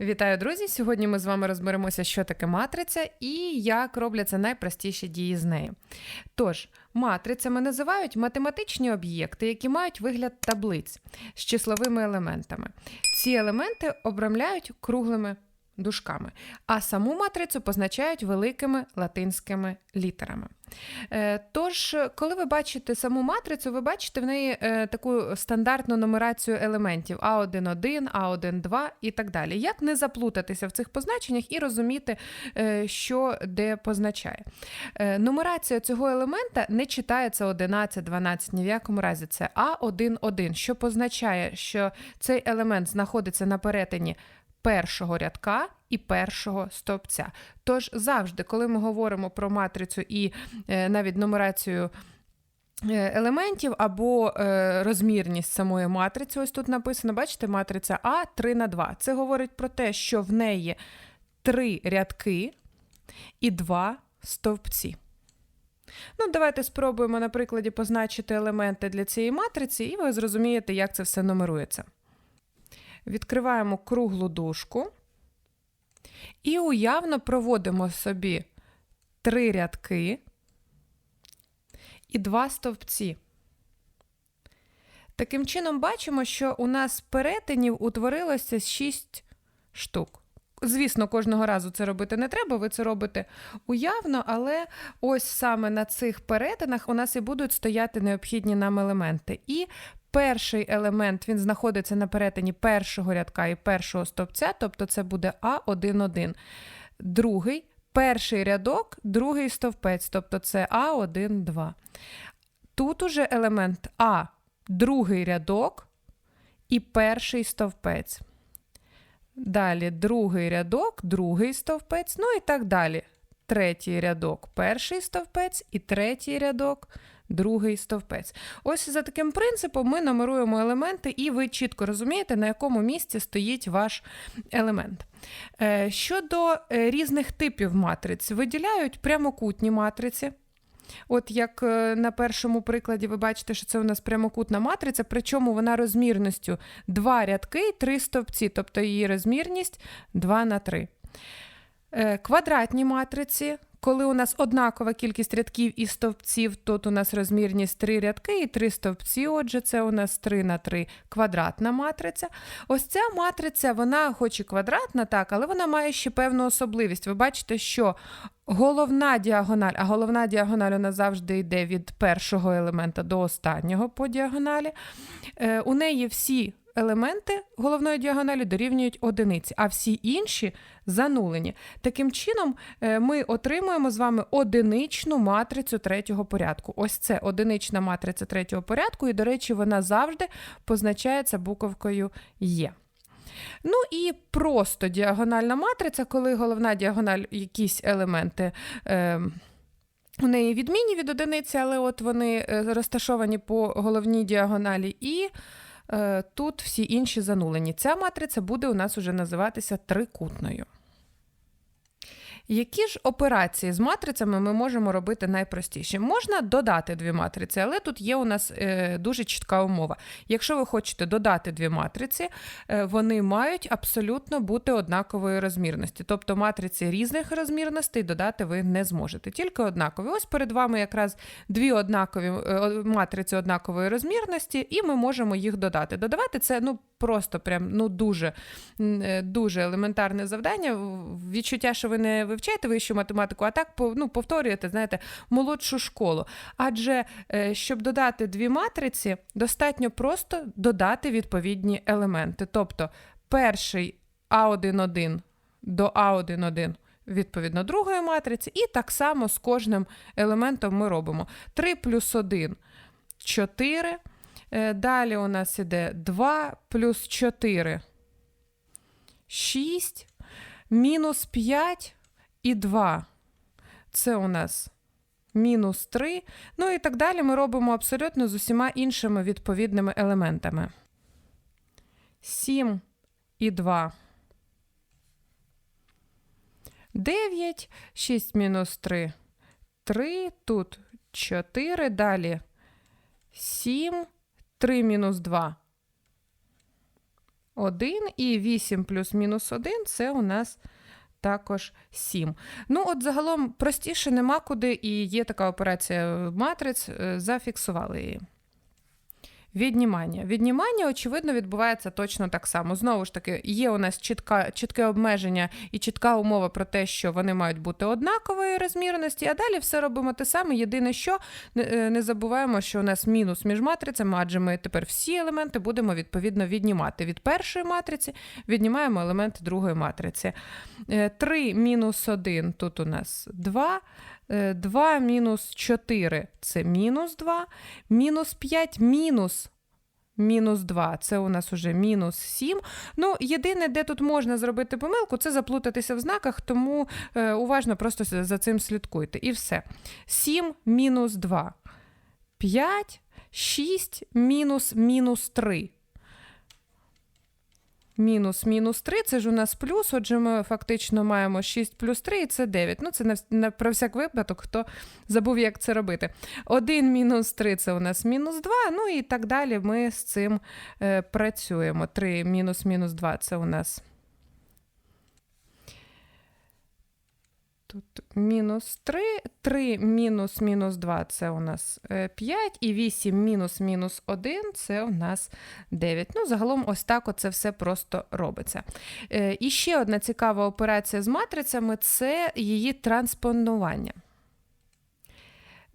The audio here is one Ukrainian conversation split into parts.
Вітаю, друзі! Сьогодні ми з вами розберемося, що таке матриця і як робляться найпростіші дії з нею. Тож, матрицями називають математичні об'єкти, які мають вигляд таблиць з числовими елементами. Ці елементи обрамляють круглими дужками, а саму матрицю позначають великими латинськими літерами. Е, Тож, коли ви бачите саму матрицю, ви бачите в неї е, таку стандартну нумерацію елементів А1,1, А1,2 і так далі. Як не заплутатися в цих позначеннях і розуміти, е, що де позначає? Нумерація цього елемента не читається 11, 12, ні в якому разі це А1,1, що позначає, що цей елемент знаходиться на перетині першого рядка і першого стовпця. Тож завжди, коли ми говоримо про матрицю і е, навіть нумерацію. е, Елементів або е, розмірність самої матриці. Ось тут написано, бачите, матриця А 3 на 2. Це говорить про те, що в неї три рядки і два стовпці. Ну, давайте спробуємо на прикладі позначити елементи для цієї матриці, і ви зрозумієте, як це все нумерується. Відкриваємо круглу дужку і уявно проводимо собі три рядки і два стовпці. Таким чином, бачимо, що у нас перетинів утворилося 6 штук. Звісно, кожного разу це робити не треба, ви це робите уявно, але ось саме на цих перетинах у нас і будуть стояти необхідні нам елементи. І перший елемент він знаходиться на перетині першого рядка і першого стовпця, тобто це буде А1,1. Другий перший рядок, другий стовпець, тобто це А1,2. Тут уже елемент А, другий рядок і перший стовпець. Далі другий рядок, другий стовпець, ну і так далі. Третій рядок, перший стовпець і третій рядок, другий стовпець. Ось за таким принципом ми номеруємо елементи, і ви чітко розумієте, на якому місці стоїть ваш елемент. Е, Щодо е, різних типів матриць, виділяють прямокутні матриці. От як е, на першому прикладі ви бачите, що це у нас прямокутна матриця, причому вона розмірністю 2 рядки і 3 стовпці, тобто її розмірність 2 на 3. Е, Квадратні матриці, коли у нас однакова кількість рядків і стовпців, тут у нас розмірність 3 рядки і 3 стовпці, отже, це у нас 3 на 3 квадратна матриця. Ось ця матриця, вона хоч і квадратна, так, але вона має ще певну особливість. Ви бачите, що головна діагональ, а головна діагональ нас завжди йде від першого елемента до останнього по діагоналі. Е, У неї всі елементи головної діагоналі дорівнюють одиниці, а всі інші занулені. Таким чином, е, ми отримуємо з вами одиничну матрицю третього порядку. Ось це одинична матриця третього порядку, і, до речі, вона завжди позначається буковкою Є. Ну і просто діагональна матриця, коли головна діагональ якісь елементи. Е, у неї відмінні від одиниці, але от вони е, розташовані по головній діагоналі, і е, тут всі інші занулені. Ця матриця буде у нас уже називатися трикутною. Які ж операції з матрицями ми можемо робити найпростіше? Можна додати дві матриці, але тут є у нас е, дуже чітка умова. Якщо ви хочете додати дві матриці, е, вони мають абсолютно бути однакової розмірності. Тобто матриці різних розмірностей додати ви не зможете, тільки однакові. Ось перед вами якраз дві однакові е, матриці однакової розмірності, і ми можемо їх додати. Додавати це ну просто прям ну дуже, дуже елементарне завдання. Відчуття, що ви не вивчаєте вищу математику, а так ну, повторюєте, знаєте, молодшу школу. Адже е, щоб додати дві матриці, достатньо просто додати відповідні елементи. Тобто перший А1,1 до А1,1 відповідно другої матриці, і так само з кожним елементом ми робимо 3 плюс 1 – 4. Е, Далі у нас іде 2 плюс 4 – 6, мінус 5 і 2. Це у нас мінус 3. Ну і так далі ми робимо абсолютно з усіма іншими відповідними елементами. 7 і 2. 9, 6 мінус 3. 3, тут 4, далі 7, 3 мінус 2. 1, і 8 плюс мінус 1 це у нас також 7. Ну, от загалом простіше нема куди, і є така операція матриць, е, зафіксували її. Віднімання. Віднімання, очевидно, відбувається точно так само. Знову ж таки, є у нас чітка, чітке обмеження і чітка умова про те, що вони мають бути однакової розмірності, а далі все робимо те саме. Єдине, що не, е, забуваємо, що у нас мінус між матрицями, адже ми тепер всі елементи будемо відповідно віднімати. Від першої матриці віднімаємо елементи другої матриці. 3 мінус 1 тут у нас 2. 2 мінус 4 це мінус 2, мінус 5 мінус мінус 2 це у нас уже мінус 7. Ну, єдине, де тут можна зробити помилку, це заплутатися в знаках, тому е, уважно просто за цим слідкуйте. І все. 7 мінус 2. 5, 6 мінус мінус 3 мінус мінус 3, це ж у нас плюс, отже, ми фактично маємо 6 плюс 3, і це 9. Ну, це на, на про всяк випадок, хто забув, як це робити. 1 мінус 3 це у нас мінус 2, ну і так далі ми з цим е, працюємо. 3 мінус мінус 2 це у нас. Тут мінус 3, 3 мінус мінус 2 це у нас 5, е, і 8 мінус мінус 1 це у нас 9. Ну, загалом, ось так оце все просто робиться. Е, і ще одна цікава операція з матрицями це її транспонування.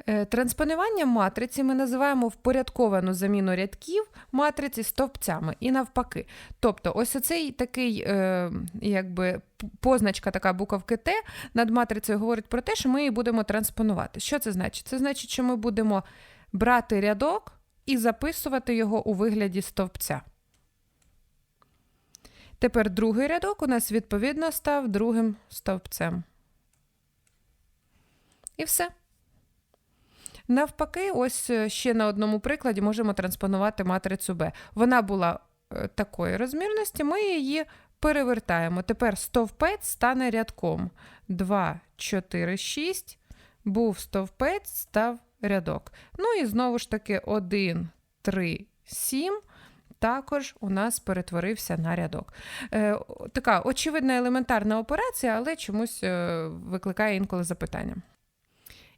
Е, транспонування матриці ми називаємо впорядковану заміну рядків матриці стовпцями і навпаки. Тобто, ось оцей такий, е, якби позначка, така буковки Т над матрицею говорить про те, що ми її будемо транспонувати. Що це значить? Це значить, що ми будемо брати рядок і записувати його у вигляді стовпця. Тепер другий рядок у нас відповідно став другим стовпцем. І все. Навпаки, ось е, ще на одному прикладі можемо транспонувати матрицю Б. Вона була е, такої розмірності, ми її перевертаємо. Тепер стовпець стане рядком. 2, 4, 6. Був стовпець, став рядок. Ну і знову ж таки 1, 3, 7. Також у нас перетворився на рядок. Е, Така очевидна елементарна операція, але чомусь е, викликає інколи запитання.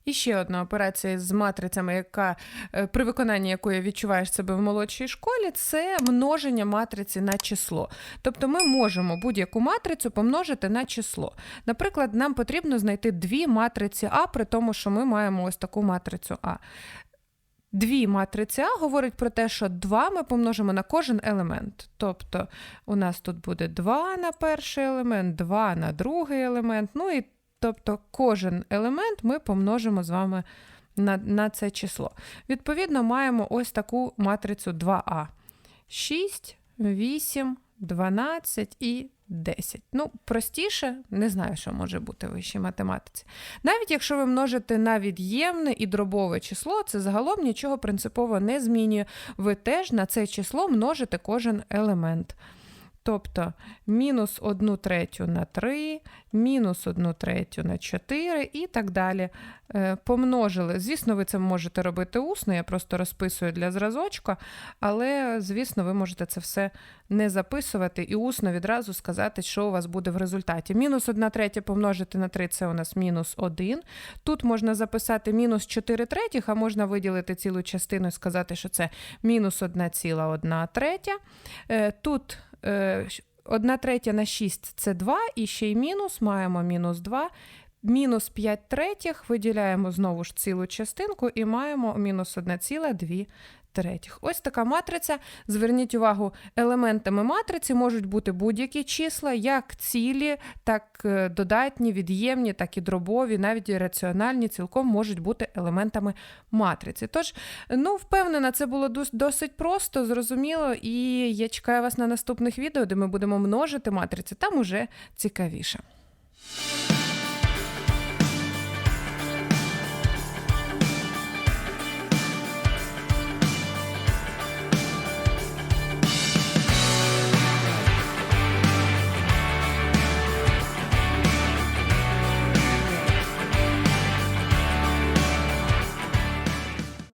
І ще одна операція з матрицями, яка е, при виконанні якої відчуваєш себе в молодшій школі, це множення матриці на число. Тобто ми можемо будь-яку матрицю помножити на число. Наприклад, нам потрібно знайти дві матриці А, при тому, що ми маємо ось таку матрицю А. Дві матриці А говорить про те, що 2 ми помножимо на кожен елемент. Тобто у нас тут буде 2 на перший елемент, 2 на другий елемент, ну і Тобто кожен елемент ми помножимо з вами на на це число. Відповідно, маємо ось таку матрицю 2А. 6, 8, 12 і 10. Ну, простіше, не знаю, що може бути в вищій математиці. Навіть якщо ви множите на від'ємне і дробове число, це загалом нічого принципово не змінює. Ви теж на це число множите кожен елемент. Тобто мінус 1 третю на 3, мінус 1 третю на 4 і так далі. Е, помножили. Звісно, ви це можете робити усно, я просто розписую для зразочка, але, звісно, ви можете це все не записувати і усно відразу сказати, що у вас буде в результаті. Мінус 1 третя помножити на 3 це у нас мінус 1. Тут можна записати мінус 4 третіх, а можна виділити цілу частину і сказати, що це мінус 1,1 третя. Е, тут 1 е, третя на 6 це 2, і ще й мінус, маємо мінус 2. Мінус 5 третіх виділяємо знову ж цілу частинку і маємо мінус 1,2 третіх. Ось така матриця. Зверніть увагу, елементами матриці можуть бути будь-які числа, як цілі, так е, додатні, від'ємні, так і дробові, навіть раціональні, цілком можуть бути елементами матриці. Тож, ну, впевнена, це було досить просто, зрозуміло, і я чекаю вас на наступних відео, де ми будемо множити матриці, там уже цікавіше.